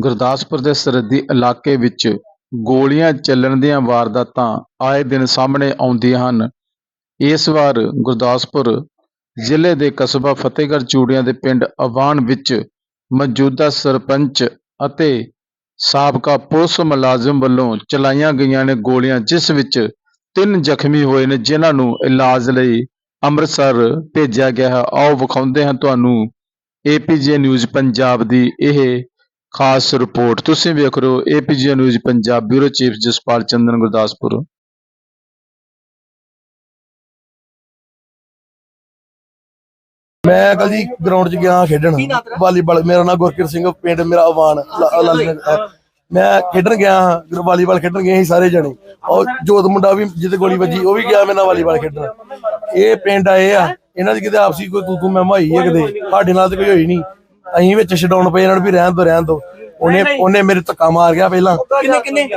ਗੁਰਦਾਸਪੁਰ ਦੇ ਸਰਹੱਦੀ ਇਲਾਕੇ ਵਿੱਚ ਗੋਲੀਆਂ ਚੱਲਣ ਦੀਆਂ ਵਾਰਦਾਤਾਂ ਆਏ ਦਿਨ ਸਾਹਮਣੇ ਆਉਂਦੀਆਂ ਹਨ। ਇਸ ਵਾਰ ਗੁਰਦਾਸਪੁਰ ਜ਼ਿਲ੍ਹੇ ਦੇ ਕਸਬਾ ਫਤਿਹਗੜ੍ਹ ਚੂੜੀਆਂ ਦੇ ਪਿੰਡ ਅਵਾਨ ਵਿੱਚ ਮੌਜੂਦਾ ਸਰਪੰਚ ਅਤੇ ਸਾਬਕਾ ਪੁਲਿਸ ਮੁਲਾਜ਼ਮ ਵੱਲੋਂ ਚਲਾਈਆਂ ਗਈਆਂ ਨੇ ਗੋਲੀਆਂ, ਜਿਸ ਵਿੱਚ ਤਿੰਨ ਜ਼ਖਮੀ ਹੋਏ ਨੇ, ਜਿਨ੍ਹਾਂ ਨੂੰ ਇਲਾਜ ਲਈ ਅੰਮ੍ਰਿਤਸਰ ਭੇਜਿਆ ਗਿਆ ਹੈ। ਆਓ ਵਿਖਾਉਂਦੇ ਹਾਂ ਤੁਹਾਨੂੰ ਏਪੀਜੇ ਨਿਊਜ਼ ਪੰਜਾਬ ਦੀ ਇਹ ਖਾਸ ਰਿਪੋਰਟ ਤੁਸੀਂ ਵੇਖ ਰਹੇ ਹੋ APJ news Punjab bureau chief Jaspal Chandan Gurdaspur. ਮੈਂ ਕੱਲ ਜੀ ਗਰਾਊਂਡ 'ਚ ਗਿਆ ਖੇਡਣ ਵਾਲੀਬਾਲ ਮੇਰਾ ਨਾਮ ਗੁਰਕਿਰਤ ਸਿੰਘ ਪਿੰਡ ਮੇਰਾ ਆਵਾਨ। ਮੈਂ ਖੇਡਣ ਗਿਆ ਹਾਂ ਵਾਲੀਬਾਲ ਖੇਡਣ ਗਏ ਸੀ ਸਾਰੇ ਜਣੇ। ਔਰ ਜੋਤ ਮੁੰਡਾ ਵੀ ਜਿੱਤੇ ਗੋਲੀ ਵੱਜੀ ਉਹ ਵੀ ਗਿਆ ਮੇਰੇ ਨਾਲ ਵਾਲੀਬਾਲ ਖੇਡਣ। ਇਹ ਪਿੰਡ ਆਏ ਆ ਇਹਨਾਂ ਦੀ ਕਿਤੇ ਆਪਸੀ ਕੋਈ ਤੂੰ ਤੂੰ ਮੈਂ ਹੋਈ ਹੈ ਕਿਤੇ ਸਾਡੇ ਨਾਲ ਤੇ ਕੋਈ ਹੋਈ ਨਹੀਂ। ਅਸੀਂ ਵਿੱਚ ਛਡਾਉਣ ਪਏ ਇਹਨਾਂ ਨੂੰ ਵੀ ਰਹਿਣ ਦੋ ਰਹਿਣ ਦੋ। ਉਹਨੇ ਉਹਨੇ ਮੇਰੇ ਧੱਕਾ ਮਾਰ ਗਿਆ ਪਹਿਲਾਂ। ਕਿੰਨੇ ਕਿੰਨੇ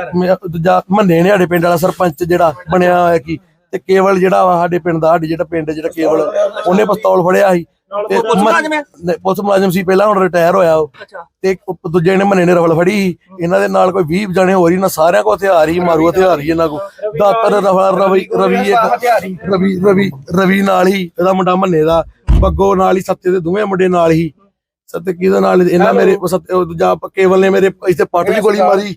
ਦੂਜਾ ਮੰਨੇ ਨੇ ਸਾਡੇ ਪਿੰਡ ਵਾਲਾ ਸਰਪੰਚ ਜਿਹੜਾ ਬਣਿਆ ਹੋਇਆ ਕੀ ਤੇ ਕੇਵਲ ਜਿਹੜਾ ਵਾ ਸਾਡੇ ਪਿੰਡ ਦਾ ਸਾਡੇ ਜਿਹੜਾ ਪਿੰਡ ਜਿਹੜਾ ਕੇਵਲ ਉਹਨੇ ਪਿਸਤੌਲ ਫੜਿਆ ਸੀ। ਤੇ ਪੁਲਿਸ ਮੁਲਾਜ਼ਮ ਸੀ ਪਹਿਲਾਂ ਹੁਣ ਰਿਟਾਇਰ ਹੋਇਆ ਉਹ। ਅੱਛਾ। ਤੇ ਦੂਜੇ ਨੇ ਮੰਨੇ ਨੇ ਰਫਲ ਫੜੀ ਸੀ। ਇਹਨਾਂ ਦੇ ਨਾਲ ਕੋਈ 20 ਜਣੇ ਹੋਰ ਹੀ ਨਾ ਸਾਰਿਆਂ ਕੋ ਹਥਿਆਰ ਹੀ ਮਾਰੂ ਹਥਿਆਰ ਹੀ ਇਹਨਾਂ ਕੋ ਦਾਤਰ ਰਫਲ ਰਵੀ ਰਵੀ ਇੱਕ ਰਵੀ ਰਵੀ ਰਵੀ ਨਾਲ ਹੀ ਇਹਦਾ ਮੁੰਡਾ ਮੰਨੇ ਦਾ। ਬੱਗੋ ਨਾਲ ਹੀ ਸੱਤੇ ਦੇ ਦੋਵੇਂ ਮੁੰਡੇ ਨਾਲ ਹੀ। ਸੱਤੇ ਕਿਹਦੇ ਨਾਲ ਇਹਨਾਂ ਮੇਰੇ ਉਹ ਸੱਤੇ ਉਹ ਦੂਜਾ ਕੇਵਲ ਨੇ ਮੇਰੇ ਇੱਥੇ ਪੱਟ ਦੀ ਗੋਲੀ ਮਾਰੀ।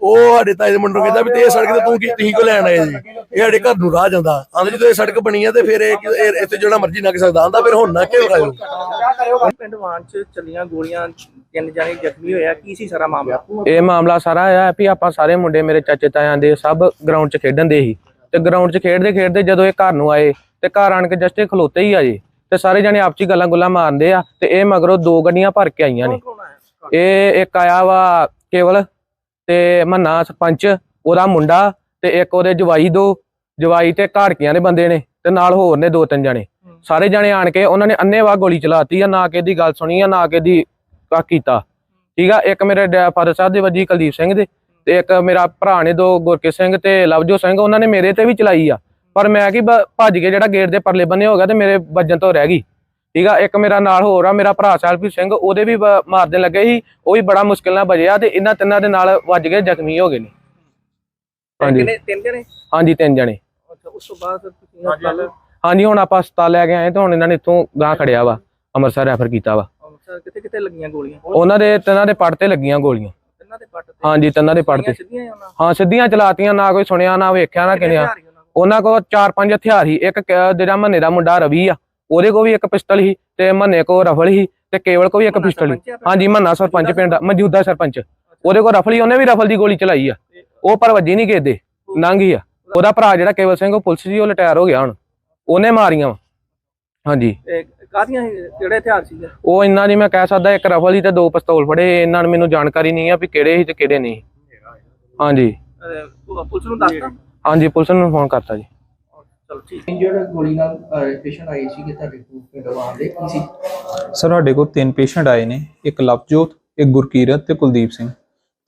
ਉਹ ਸਾਡੇ ਤਾਏ ਦੇ ਮੁੰਡੇ ਨੂੰ ਕਹਿੰਦਾ ਵੀ ਤੇ ਇਹ ਸੜਕ ਤੇ ਤੂੰ ਕੀ ਤੁਸੀਂ ਕੋ ਲੈਣ ਆਏ ਜੀ? ਇਹ ਸਾਡੇ ਘਰ ਨੂੰ ਰਾਹ ਜਾਂਦਾ। ਆਂਦੇ ਜਦੋਂ ਇਹ ਸੜਕ ਬਣੀ ਆ ਤੇ ਫਿਰ ਇਹ ਇਹ- ਇੱਥੇ ਜਿਹੜਾ ਮਰਜ਼ੀ ਲੰਘ ਸਕਦਾ। ਆਂਦਾ ਫਿਰ ਹੁਣ ਨਾ ਕਿਉਂ ਰਾਜੋ ਪਿੰਡ ਵਾਂ ਚ ਚੱਲੀਆਂ ਗੋਲੀਆਂ ਤਿੰਨ ਜਾਣੇ ਜ਼ਖਮੀ ਹੋਇਆ ਕੀ ਸੀ ਸਾਰਾ ਮਾਮਲਾ? ਇਹ ਮਾਮਲਾ ਸਾਰਾ ਇਹ ਹੈ ਵੀ ਆਪਾਂ ਸਾਰੇ ਮੁੰਡੇ ਮੇਰੇ ਚਾਚੇ ਤਾਇਆਂ ਦੇ ਸਭ ਗਰਾਊਂਡ 'ਚ ਖੇਡਣ ਦੇ ਸੀ। ਤੇ ਗਰਾਊਂਡ 'ਚ ਖੇਡਦੇ ਖੇਡਦੇ ਜਦੋਂ ਇਹ ਘਰ ਨੂੰ ਆਏ ਤੇ ਘਰ ਆਣ ਕੇ ਜਸਟ ਇਹ ਖਲੋਤੇ ਹੀ ਆ ਜੀ। ਤੇ ਸਾਰੇ ਜਣੇ ਆਪਸੀ ਗੱਲਾਂ ਗੁੱਲਾਂ ਮਾਰਦੇ ਆ ਤੇ ਇਹ ਮਗਰੋਂ ਦੋ ਗੱਡੀਆਂ ਭਰ ਕੇ ਆਈਆਂ ਨੇ। ਇਹ ਇੱਕ ਆਇਆ ਵਾ ਕੇਵਲ ਤੇ ਮੰਨਾ ਸਰਪੰਚ ਉਹਦਾ ਮੁੰਡਾ ਤੇ ਇੱਕ ਉਹਦੇ ਜਵਾਈ ਦੋ ਜਵਾਈ ਤੇ ਘਾੜਕੀਆਂ ਦੇ ਬੰਦੇ ਨੇ ਤੇ ਨਾਲ ਹੋਰ ਨੇ ਦੋ ਤਿੰਨ ਜਣੇ। ਸਾਰੇ ਜਣੇ ਆਣ ਕੇ ਉਹਨਾਂ ਨੇ ਅੰਨੇਵਾਹ ਗੋਲੀ ਚਲਾਤੀ ਆ ਨਾ ਕਿ ਦੀ ਗੱਲ ਸੁਣੀ ਆ ਨਾ ਕਿ ਦੀ ਕਾ ਕੀਤਾ। ਠੀਕ ਆ ਇੱਕ ਮੇਰੇ ਡੈ- ਫਾਦਰ ਸਾਹਿਬ ਦੇ ਵੱਜੀ ਕੁਲਦੀਪ ਸਿੰਘ ਦੇ ਤੇ ਇੱਕ ਮੇਰਾ ਭਰਾ ਨੇ ਦੋ ਗੁਰਕਿਰਤ ਸਿੰਘ ਤੇ ਲਵਜੋ ਸਿੰਘ ਉਹਨਾਂ ਨੇ ਮੇਰੇ ਤੇ ਵੀ ਚਲਾਈ ਆ। ਪਰ ਮੈਂ ਕੀ ਭੱਜ ਕੇ ਜਿਹੜਾ ਗੇਟ ਦੇ ਪਰਲੇ ਬੰਨੇ ਹੋ ਗਿਆ ਤੇ ਮੇਰੇ ਵੱਜਣ ਤੋਂ ਰਹਿ ਗਈ। ਠੀਕ ਆ ਇੱਕ ਮੇਰਾ ਨਾਲ ਹੋਰ ਆ ਮੇਰਾ ਭਰਾ ਸੈਲਫੀ ਸਿੰਘ ਉਹਦੇ ਵੀ ਮਾਰਦੇ ਲੱਗੇ ਸੀ ਉਹ ਵੀ ਬੜਾ ਮੁਸ਼ਕਿਲ ਨਾਲ ਬਜਿਆ ਤੇ ਇਹਨਾਂ ਤਿੰਨਾਂ ਦੇ ਨਾਲ ਵੱਜ ਕੇ ਜ਼ਖਮੀ ਹੋ ਗਏ ਨੇ। ਹਾਂਜੀ। ਕਿੰਨੇ ਤਿੰਨ ਜਣੇ? ਹਾਂਜੀ ਤਿੰਨ ਜਣੇ। ਅੱਛਾ ਉਸ ਤੋਂ ਬਾਅਦ ਫਿਰ ਤੁਸੀਂ ਹਸਪਤਾਲ ਹਾਂਜੀ ਹੁਣ ਆਪਾਂ ਹਸਪਤਾਲ ਲੈ ਕੇ ਆਏ ਤੇ ਹੁਣ ਇਹਨਾਂ ਨੇ ਇੱਥੋਂ ਗਾਂ ਖੜਿਆ ਵਾ ਅੰਮ੍ਰਿਤਸਰ ਰੈਫਰ ਕੀਤਾ ਵਾ। ਅੰਮ੍ਰਿਤਸਰ ਕਿੱਥੇ ਕਿੱਥੇ ਲੱਗੀਆਂ ਗੋਲੀਆਂ? ਉਹਨਾਂ ਦੇ ਤਿੰਨਾਂ ਦੇ ਪੱਟ ਤੇ ਲੱਗੀਆਂ ਗੋਲੀਆਂ। ਤਿੰਨਾਂ ਦੇ ਪੱਟ ਤੇ? ਹਾਂਜੀ ਤਿੰਨਾਂ ਦੇ ਪੱਟ ਤੇ। ਹੀ ਹਾਂ ਸਿੱਧੀਆਂ ਚਲਾਤੀਆਂ ਨਾ ਕੋਈ ਸੁਣਿਆ ਨਾ ਵੇਖਿਆ ਨਾ ਸੀ ਉਹਨਾਂ ਕੋਲ? ਚਾਰ ਪੰਜ ਹਥਿਆਰ ਸੀ। ਇੱਕ ਜਿਹੜਾ ਮੰਨੇ ਦਾ ਮੁੰਡਾ ਰਵੀ ਆ। ਉਹਦੇ ਕੋਲ ਵੀ ਇੱਕ ਪਿਸਟਲ ਸੀ ਤੇ ਮੰਨੇ ਕੋਲ ਰਫਲ ਸੀ ਤੇ ਕੇਵਲ ਕੋਲ ਵੀ ਇੱਕ ਪਿਸਟਲ ਸੀ? ਹਾਂਜੀ ਮੰਨਾ ਸਰਪੰਚ ਪਿੰਡ ਦਾ ਮੌਜੂਦਾ ਸਰਪੰਚ। ਉਹਦੇ ਕੋਲ ਰਫਲ ਸੀ ਉਹਨੇ ਵੀ ਰਫਲ ਦੀ ਗੋਲੀ ਚਲਾਈ ਆ। ਉਹ ਪਰ ਵੱਜੀ ਨਹੀਂ ਦੇ ਨੰਗੀ ਆ। ਉਹਦਾ ਭਰਾ ਜਿਹੜਾ ਕੇਵਲ ਸਿੰਘ ਉਹ ਪੁਲਿਸ ਜੀ ਉਹ ਰਿਟਾਇਰ ਹੋ ਗਿਆ ਹੁਣ। ਉਹਨੇ ਮਾਰੀਆਂ ਹਾਂਜੀ। ਸੀ? ਕਿਹੜੇ ਹਥਿਆਰ ਸੀ ਉਹ ਇੰਨਾ ਨਹੀਂ ਮੈਂ ਕਹਿ ਸਕਦਾ ਇੱਕ ਰਫਲ ਸੀ ਤੇ ਦੋ ਪਿਸਤੌਲ ਫੜੇ। ਇਹਨਾਂ ਨੂੰ ਮੈਨੂੰ ਜਾਣਕਾਰੀ ਨਹੀਂ ਆ ਵੀ ਕਿਹੜੇ ਸੀ ਤੇ ਕਿਹੜੇ ਨਹੀਂ। ਹਾਂਜੀ। ਪੁਲਿਸ ਨੂੰ ਦੱਸਤਾ? ਹਾਂਜੀ ਪੁਲਿਸ ਨੂੰ ਫੋਨ ਕਰਤਾ ਜੀ। ਚਲੋ ਠੀਕ। ਇੰਜਰਡ ਗੋਲੀ ਨਾਲ ਪੇਸ਼ੈਂਟ ਆਏ ਸੀ ਕਿ ਤੁਹਾਡੇ ਕੋਲ ਪਿੰਡ ਵਾਂ ਦੇ ਕੀ ਸੀ? ਸਰ ਸਾਡੇ ਕੋਲ ਤਿੰਨ ਪੇਸ਼ੈਂਟ ਆਏ ਨੇ ਇੱਕ ਲਵਜੋਤ ਇੱਕ ਗੁਰਕੀਰਤ ਤੇ ਕੁਲਦੀਪ ਸਿੰਘ।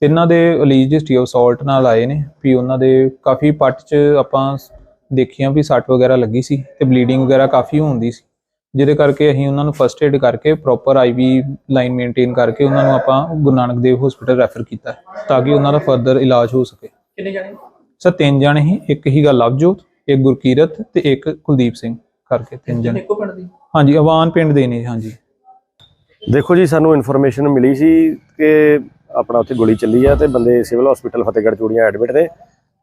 ਤਿੰਨਾਂ ਦੇ ਅਲੀਜ ਹਿਸਟਰੀ ਆਫ ਸਾਲਟ ਨਾਲ ਆਏ ਨੇ ਵੀ ਉਹਨਾਂ ਦੇ ਕਾਫੀ ਪੱਟ 'ਚ ਆਪਾਂ ਦੇਖੀਆਂ ਵੀ ਸੱਟ ਵਗੈਰਾ ਲੱਗੀ ਸੀ ਤੇ ਬਲੀਡਿੰਗ ਵਗੈਰਾ ਕਾਫੀ ਹੁੰਦੀ ਸੀ। ਜਿਹਦੇ ਕਰਕੇ ਅਸੀਂ ਉਹਨਾਂ ਨੂੰ ਫਸਟ ਏਡ ਕਰਕੇ ਪ੍ਰੋਪਰ ਆਈਵੀ ਲਾਈਨ ਮੇਨਟੇਨ ਕਰਕੇ ਉਹਨਾਂ ਨੂੰ ਆਪਾਂ ਗੁਰੂ ਨਾਨਕ ਦੇਵ ਹਸਪੀਟਲ ਰੈਫਰ ਕੀਤਾ ਹੈ, ਤਾਂ ਕਿ ਉਹਨਾਂ ਦਾ ਫਰਦਰ ਇਲਾਜ ਹੋ ਸਕੇ। ਕਿੰਨੇ ਜਾਣੇ? ਸਰ ਤਿੰਨ ਜਾਣੇ ਸੀ ਇੱਕ ਹੀਗਾ ਲਵਜੋਤ ਇੱਕ ਗੁਰਕੀਰਤ ਤੇ ਇੱਕ ਕੁਲਦੀਪ ਸਿੰਘ ਕਰਕੇ ਤਿੰਨ ਜਾਣੇ। ਇੱਕੋ ਪਿੰਡ ਦੀ? ਹਾਂਜੀ ਅਵਾਨ ਪਿੰਡ ਦੇ ਨੇ ਹਾਂਜੀ। ਦੇਖੋ ਜੀ ਸਾਨੂੰ ਇਨਫੋਰਮੇਸ਼ਨ ਮਿਲੀ ਸੀ ਕਿ ਆਪਣਾ ਉੱਥੇ ਗੋਲੀ ਚੱਲੀ ਆ ਤੇ ਬੰਦੇ civil hospital Fatehgarh Churian admit ਨੇ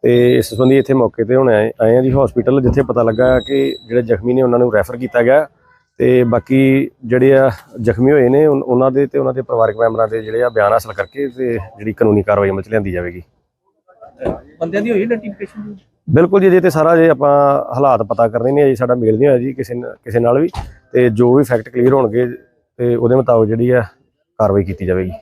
ਤੇ ਇਸ ਸੰਬੰਧੀ ਇੱਥੇ ਮੌਕੇ ਤੇ ਹੁਣ ਆਏ ਆਏ ਆ ਜੀ ਹਸਪੀਟਲ ਜਿੱਥੇ ਪਤਾ ਲੱਗਾ ਕਿ ਜਿਹੜੇ ਜ਼ਖਮੀ ਨੇ ਉਹਨਾਂ ਨੂੰ ਰੈਫਰ ਕੀਤਾ ਗਿਆ ਤੇ ਬਾਕੀ ਜਿਹੜੇ ਆ ਜ਼ਖਮੀ ਹੋਏ ਨੇ ਉਹਨਾਂ ਦੇ ਤੇ ਉਹਨਾਂ ਦੇ ਪਰਿਵਾਰਕ ਮੈਂਬਰਾਂ ਦੇ ਜਿਹੜੇ ਆ ਬਿਆਨ ਹਾਸਲ ਕਰਕੇ ਤੇ ਜਿਹੜੀ ਕਾਨੂੰਨੀ ਕਾਰਵਾਈ ਅਮਲ ਚ ਲਿਆਂਦੀ ਜਾਵੇਗੀ। ਬੰਦਿਆਂ ਦੀ ਹੋਈ ਆਇਡੈਂਟੀਫਿਕੇਸ਼ਨ ਬਿਲਕੁਲ ਜੀ ਜੇ ਤੇ ਸਾਰਾ ਜੇ ਆਪਾਂ ਹਾਲਾਤ ਪਤਾ ਕਰਨੇ ਨੇ ਜੀ ਸਾਡਾ ਮੇਲ ਨਹੀਂ ਹੋਇਆ ਜੀ ਕਿਸੇ ਕਿਸੇ ਨਾਲ ਵੀ। ਤੇ ਜੋ ਵੀ ਫੈਕਟ ਕਲੀਅਰ ਹੋਣਗੇ, ਤੇ ਉਹਦੇ ਮੁਤਾਬਕ ਜਿਹੜੀ ਆ ਕਾਰਵਾਈ ਕੀਤੀ ਜਾਵੇਗੀ।